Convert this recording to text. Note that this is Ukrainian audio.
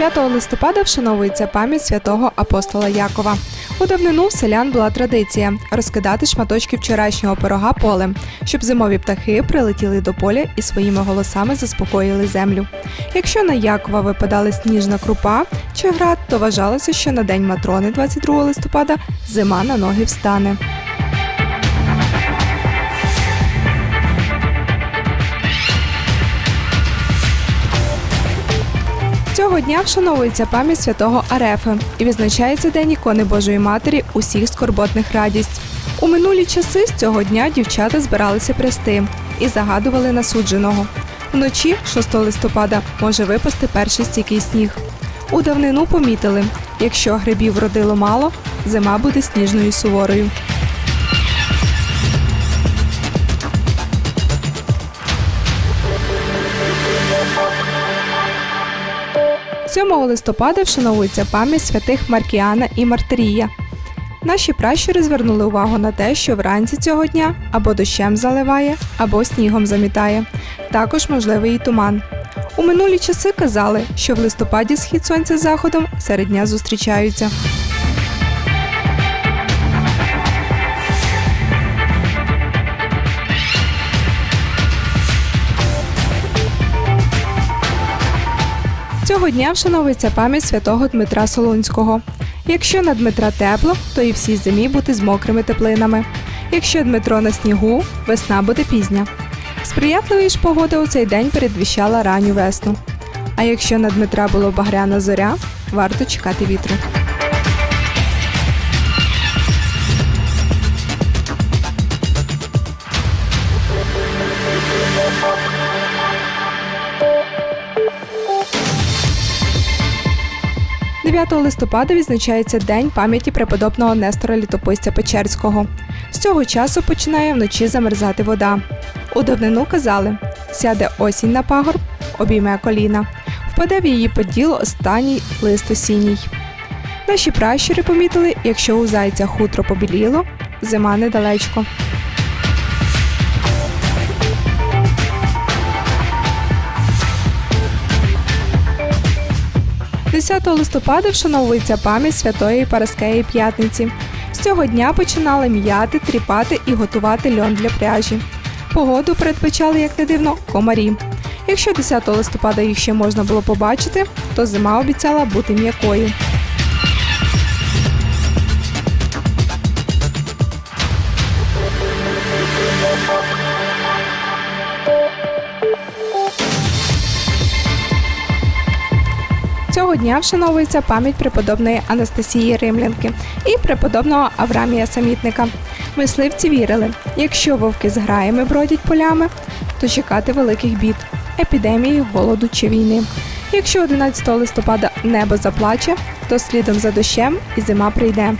5 листопада вшановується пам'ять святого апостола Якова. У давнину в селян була традиція розкидати шматочки вчорашнього пирога полем, щоб зимові птахи прилетіли до поля і своїми голосами заспокоїли землю. Якщо на Якова випадала сніжна крупа чи град, то вважалося, що на день Матрони 22 листопада зима на ноги встане. Цього дня вшановується пам'ять святого Арефи і відзначається День ікони Божої Матері усіх скорботних радість. У минулі часи з цього дня дівчата збиралися прясти і загадували насудженого. Вночі, 6 листопада, може випасти перший стійкий сніг. У давнину помітили, якщо грибів родило мало, зима буде сніжною суворою. 7 листопада вшановується пам'ять святих Маркіана і Мартирія. Наші пращури звернули увагу на те, що вранці цього дня або дощем заливає, або снігом замітає. Також можливий і туман. У минулі часи казали, що в листопаді схід сонця з заходом серед дня зустрічаються. Дня вшановується пам'ять святого Дмитра Солунського. Якщо на Дмитра тепло, то і всій зимі бути з мокрими теплинами. Якщо Дмитро на снігу, весна буде пізня. Сприятливої ж погода у цей день передвіщала ранню весну. А якщо на Дмитра було багряна зоря, варто чекати вітру. – 9 листопада відзначається День пам'яті преподобного Нестора Літописця Печерського. З цього часу починає вночі замерзати вода. У давнину казали: сяде осінь на пагорб, обійме коліна, впаде в її поділ останній лист осінній. Наші пращури помітили, якщо у зайця хутро побіліло, зима недалечко. – 10 листопада вшановується пам'ять святої Параскеї П'ятниці. З цього дня починали м'яти, тріпати і готувати льон для пряжі. Погоду передбачали, як не дивно, комарі. Якщо 10 листопада їх ще можна було побачити, то зима обіцяла бути м'якою. Цього дня вшановується пам'ять преподобної Анастасії Римлянки і преподобного Аврамія Самітника. Мисливці вірили, якщо вовки з граями бродять полями, то чекати великих бід, епідемії, голоду чи війни. Якщо 11 листопада небо заплаче, то слідом за дощем і зима прийде.